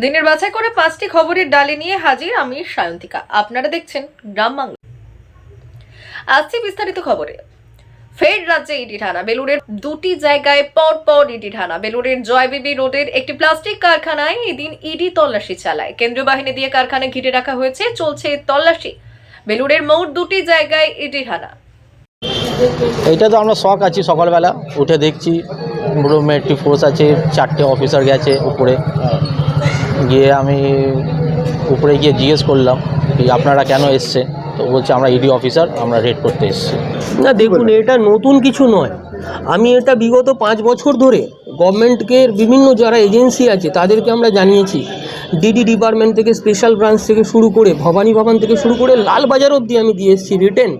দিনের বাছাই করে পাঁচটি খবরের ডালে নিয়ে হাজির আমি সায়ন্তিকা। আপনারা দেখছেন গ্রাম বাংলা। আসছি বিস্তারিত খবরে। ফের রাজ্যে ইডি ঢানা বেলুরের দুটি জায়গায় পর পর ইডি ঢানা বেলুরের জয়বিবি রোডের একটি প্লাস্টিক কারখানায় এদিন ইডি তল্লাশি চালায়। কেন্দ্রীয় বাহিনী দিয়ে কারখানা ঘিরে রাখা হয়েছে, চলছে তল্লাশি। বেলুরের মোট দুটি জায়গায় ইডি ঢানা। এটা তো আমরা শখ আছি সকালবেলা, উঠে দেখছি পুরো মেট্রিক ফোর্স আছে, চারটে অফিসার গেছে উপরে। গিয়ে আমি উপরে গিয়ে জিজ্ঞেস করলাম কি আপনারা কেন এসছে তো বলছে, আমরা ইডি অফিসার আমরা রেড করতে এসেছি। না, দেখুন, এটা নতুন কিছু নয়। আমি এটা বিগত পাঁচ বছর ধরে গভর্নমেন্টকে, বিভিন্ন যারা এজেন্সি আছে, তাদেরকে আমরা জানিয়েছি। ডিডি ডিপার্টমেন্ট থেকে স্পেশাল ব্রাঞ্চ থেকে শুরু করে, ভবানী ভবন থেকে শুরু করে, লালবাজার অবধি আমি দিয়ে এসেছি written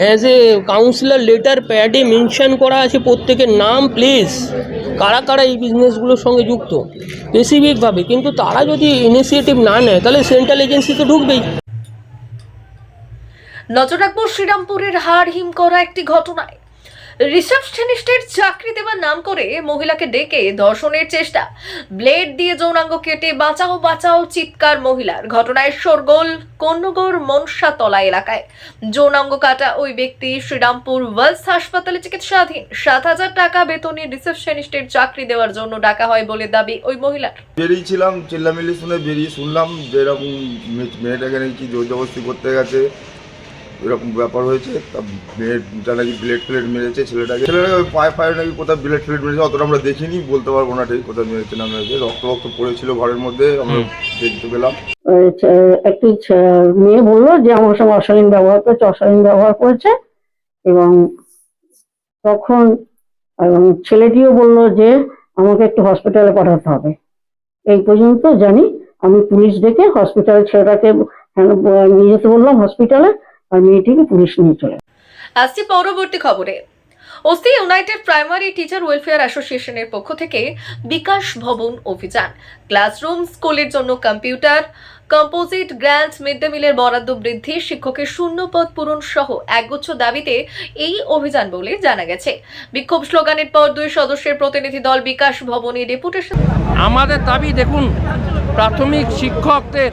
as a councillor letter প্যাডে মেনশন করা আছে প্রত্যেকের নাম প্লেস কারা কারা এই বিজনেসগুলোর সঙ্গে যুক্ত? স্পেসিফিকভাবে কিন্তু তারা যদি ইনিশিয়েটিভ না নেয়, তাহলে সেন্ট্রাল এজেন্সি তো ঢুকবেই। নজর রাখব শ্রীরামপুরের হাড় হিম করা একটি ঘটনায়। রিসেপশনিস্টের চাকরি দেওয়ার নাম করে মহিলাকে ডেকে ধর্ষণের চেষ্টা। ব্লেড দিয়ে যৌনাঙ্গ কেটে বাঁচাও বাঁচাও চিৎকার মহিলার। ঘটনায় শোরগোল কন্যগড় মনসাতলা এলাকায়। যৌনাঙ্গ কাটা ওই ব্যক্তি শ্রীরামপুর ওয়ালস হাসপাতালে চিকিৎসাধীন। সাত হাজার টাকা বেতনে রিসেপশনিস্টের চাকরি দেওয়ার জন্য ডাকা হয় বলে দাবি ওই মহিলার। বেরিয়েছিলাম, চিল্লামিল্লি শুনে বেরিয়ে শুনলাম যে এরকম মেয়েটাকে নাকি জোর জবরদস্তি করতে গেছে। এরকম ব্যাপার হয়েছে তা মেয়েটা নাকি ব্লেড ফ্লেড মেরেছে ছেলেটাকে ছেলেটাকে ওই পায়ে ফায়ে নাকি কোথাও ব্লেড ফ্লেড মেরেছে অতটা আমরা দেখিনি বলতে পারব না ঠিক কোথায় মেরেছে না মেরেছে রক্ত রক্ত পড়েছিল ঘরের মধ্যে আমরা দেখতে পেলাম। একটি মেয়ে বলল যে আমার সঙ্গে অশালীন ব্যবহার করেছে অশালীন ব্যবহার করেছে এবং তখন এবং ছেলেটিও বলল যে আমাকে একটু হসপিটালে পাঠাতে হবে। এই পর্যন্ত জানি আমি পুলিশ ডেকে হসপিটালে ছেলেটাকে হ্যাঁ, নিয়ে যেতে বললাম হসপিটালে আর মেয়েটিকে পুলিশ নিয়ে চলে আসছি পরবর্তী খবরে। OC united primary teacher welfare অ্যাসোসিয়েশনের পক্ষ থেকে বিকাশ ভবন অভিযান। ক্লাসরুম স্কুলের জন্য computer composite grand mid day মিলের বরাদ্দ বৃদ্ধি শিক্ষকের শূন্য পদ পূরণ সহ একগুচ্ছ দাবিতে এই অভিযান বলে জানা গেছে। বিক্ষোভ স্লোগানের পর দুই সদস্যের প্রতিনিধি দল বিকাশ ভবনে ডেপুটেশন আমাদের দাবি দেখুন প্রাথমিক শিক্ষকদের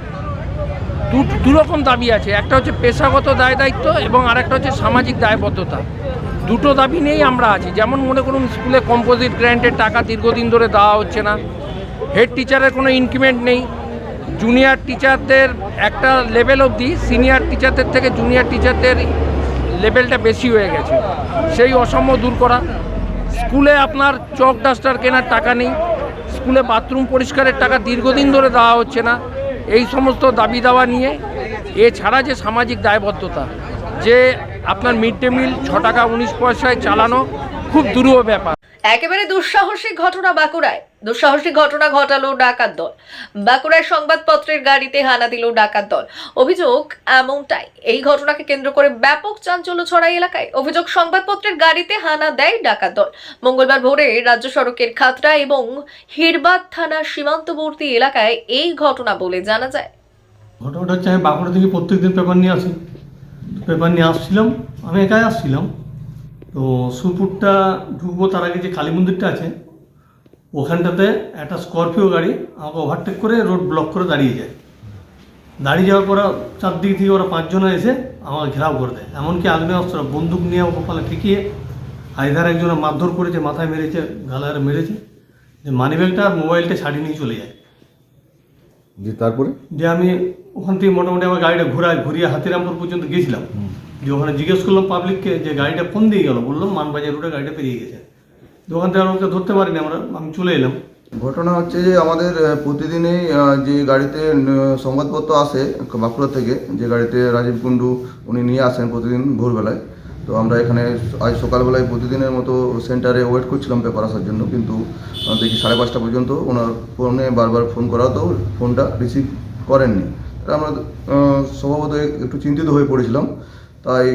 দুরকম দাবি আছে। একটা হচ্ছে পেশাগত দায় দায়িত্ব এবং আরেকটা হচ্ছে সামাজিক দায়বদ্ধতা। দুটো দাবি নিয়েই আমরা আছি। যেমন মনে করুন, স্কুলে কম্পোজিট গ্র্যান্টের টাকা দীর্ঘদিন ধরে দেওয়া হচ্ছে না। হেড টিচারের কোনো ইনক্রিমেন্ট নেই। জুনিয়র টিচারদের একটা লেভেল অবধি সিনিয়র টিচারদের থেকে জুনিয়র টিচারদের লেভেলটা বেশি হয়ে গেছে। সেই অসাম্য দূর করা। স্কুলে আপনার চক ডাস্টার কেনার টাকা নেই। স্কুলে বাথরুম পরিষ্কারের টাকা দীর্ঘদিন ধরে দেওয়া হচ্ছে না। এই সমস্ত দাবি দাওয়া নিয়ে, এছাড়া যে সামাজিক দায়বদ্ধতা, যে আপনার মিড ডে মিল ছ টাকা উনিশ পয়সায় চালানো, খুব দুরূহ ব্যাপার। একেবারে দুঃসাহসিক ঘটনা বাঁকুড়ায়। দুঃসাহসিক ঘটনা ঘটালো ডাকাত দল। বাঁকুড়ায় সংবাদপত্রের গাড়িতে হানা দিল ডাকাত দল। অভিযোগ এমনটাই। এই ঘটনাকে কেন্দ্র করে ব্যাপক চাঞ্চল্য ছড়ায় এলাকায়। অভিযোগ, সংবাদপত্রের গাড়িতে হানা দেয় ডাকাত দল। মঙ্গলবার ভোরে রাজ্য সড়কের খাতড়া এবং হিরবাদ থানার সীমান্তবর্তী এলাকায় এই ঘটনা বলে জানা যায়। ঘটনাটা হচ্ছে, আমি বাঁকুড়া থেকে প্রত্যেকদিন পেপার নিয়ে আসি। পেপার নিয়ে আসছিলাম, আমি একাই আসছিলাম। তো সুরপুরটা ঢুকবো তার আগে যে কালী মন্দিরটা আছে ওখানটাতে একটা স্করপিও গাড়ি আমাকে ওভারটেক করে রোড ব্লক করে দাঁড়িয়ে যায়। দাঁড়িয়ে যাওয়ার পর চারদিক থেকে ওরা পাঁচজনে এসে আমাকে ঘেরাও করে দেয়। এমনকি আগ্নেয়াস্ত্র বন্দুক নিয়ে কপালে ঠেকিয়ে আইধার একজনে মারধর করেছে মাথায় মেরেছে গালারে মেরেছে যে মানিব্যাগটা আর মোবাইলটা ছাড়িয়ে নিয়ে চলে যায়। যে তারপরে? যে আমি ওখান থেকে মোটামুটি আমার গাড়িটা ঘোরায় ঘুরিয়ে হাতিরামপুর পর্যন্ত গেছিলাম। যে ওখানে জিজ্ঞেস করলাম পাবলিককে যে গাড়িটা কোন দিয়ে গেল, বললাম মানবাজার রুটে গাড়িটা পেরিয়ে গেছে। তো ওখান থেকে আর ওকে ধরতে পারিনি, আমরা, আমি চলে এলাম। ঘটনা হচ্ছে যে আমাদের প্রতিদিনই যে গাড়িতে সংবাদপত্র আসে বাঁকুড়া থেকে, যে গাড়িতে রাজীব কুণ্ডু উনি নিয়ে আসেন প্রতিদিন ভোরবেলায়। তো আমরা এখানে আজ সকালবেলায় প্রতিদিনের মতো সেন্টারে ওয়েট করছিলাম পেপার আসার জন্য, কিন্তু দেখি সাড়ে পাঁচটা পর্যন্ত ওনার ফোনে বারবার ফোন করা তো ফোনটা রিসিভ করেননি। আমরা স্বভাবত একটু চিন্তিত হয়ে পড়েছিলাম। তাই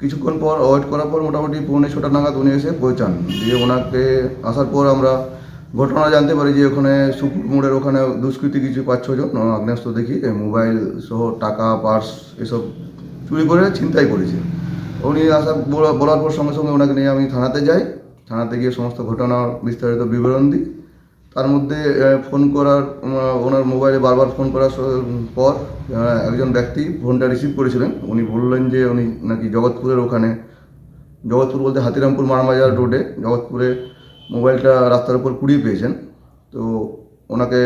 কিছুক্ষণ পর ওয়েট করার পর মোটামুটি পৌনে ছটা নাগাদ উনি এসে পৌঁছান। দিয়ে ওনাকে আসার পর আমরা ঘটনা জানতে পারি যে ওখানে সুপুর মোড়ের ওখানে দুষ্কৃতী কিছু পাঁচ ছজন আগ্নেয়াস্ত্র দেখি মোবাইল সহ টাকা, পার্স এসব চুরি করে ছিনতাই করেছে। উনি আসা বলার পর সঙ্গে সঙ্গে ওনাকে নিয়ে আমি থানাতে যাই। থানাতে গিয়ে সমস্ত ঘটনার বিস্তারিত বিবরণ দিই। তার মধ্যে ফোন করার ওনার মোবাইলে বারবার ফোন করার পর একজন ব্যক্তি ফোনটা রিসিভ করেছিলেন। উনি বললেন যে, উনি নাকি জগৎপুরের ওখানে, জগৎপুর বলতে হাতিরামপুর মারমাজার রোডে জগৎপুরে মোবাইলটা রাস্তার উপর কুড়িয়ে পেয়েছেন। তো ওনাকে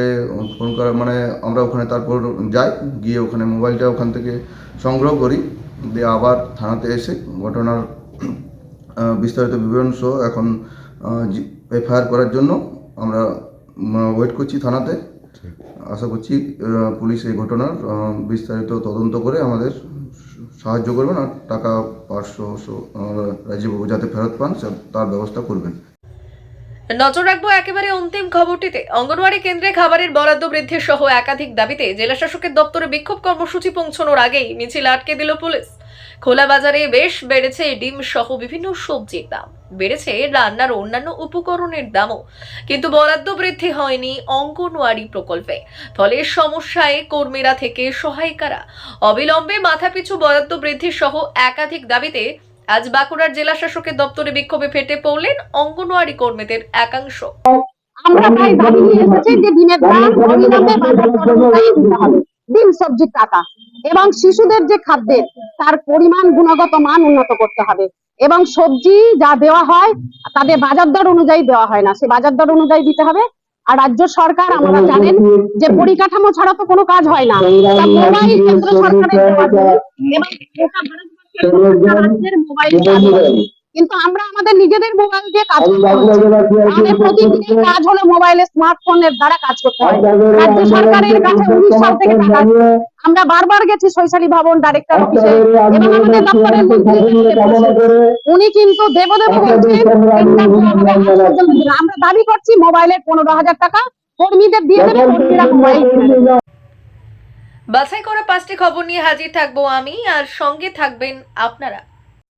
ফোন করা মানে আমরা ওখানে তারপর যাই, গিয়ে ওখানে মোবাইলটা ওখান থেকে সংগ্রহ করি। দিয়ে আবার থানাতে এসে ঘটনার বিস্তারিত বিবরণ সহ এখন এফআইআর করার জন্য আমরা ওয়েট করছি থানাতে। আশা করছি পুলিশ এই ঘটনার বিস্তারিত তদন্ত করে আমাদের সাহায্য করবেন আর টাকা পাঁচশো রাজীববাবু যাতে ফেরত পান তার ব্যবস্থা করবেন। নজর রাখব একেবারে অন্তিম খবরটিতে। অঙ্গনওয়াড়ি কেন্দ্রে খাবারের বরাদ্দ বৃদ্ধি সহ একাধিক দাবিতে জেলা শাসকের দপ্তরে বিক্ষোভ কর্মসূচি পৌঁছানোর আগেই মিছিল আটকে দিল পুলিশ। খোলা বাজারে বেশ বেড়েছে ডিম সহ বিভিন্ন সবজির দাম। বেড়েছে রান্নার অন্যান্য উপকরণের দামও। কিন্তু বরাদ্দ বৃদ্ধি হয়নি অঙ্গনওয়াড়ি প্রকল্পে। ফলে সমস্যায় কর্মীরা থেকে সহায়িকারা। অবিলম্বে মাথাপিছু বরাদ্দ বৃদ্ধি সহ একাধিক দাবিতে আজ বাঁকুড়ার জেলা শাসকের দপ্তরে বিক্ষোভে ফেটে পড়লেন অঙ্গনওয়াড়ি কর্মীদের একাংশ। দাবি ডিম টাকা এবং শিশুদের যে খাদ্যের, তার পরিমাণ, গুণগত মান উন্নত করতে হবে। এবং সবজি যা দেওয়া হয়, তাদের বাজার দর অনুযায়ী দেওয়া হয় না। সে বাজার দর অনুযায়ী দিতে হবে। আর রাজ্য সরকার আমরা জানেন যে পরিকাঠামো ছাড়া তো কোনো কাজ হয় না। মোবাইল কেন্দ্র সরকারের মোবাইল। কিন্তু আমরা আমাদের নিজেদের মোবাইল দিয়ে কাজ আমাদের প্রতিদিনের কাজ হলো মোবাইলে স্মার্টফোনের দ্বারা কাজ করতে হয়। রাজ্য সরকারের কাছে উনিশ সাল থেকে টাকা আমরা বারবার গেছি সৈশালী ভবন ডাইরেক্টর অফিসে এবং আমাদের দপ্তরের। উনি কিন্তু দেব দেব বলছেন কিন্তু আমাদের আজ পর্যন্ত দিল না। আমরা দাবি করছি মোবাইলের পনেরো হাজার টাকা কর্মীদের দিয়ে দেবে কর্মীরা মোবাইল বাছাই করা পাঁচটি খবর নিয়ে হাজির থাকব আমি আর সঙ্গে থাকবেন আপনারা।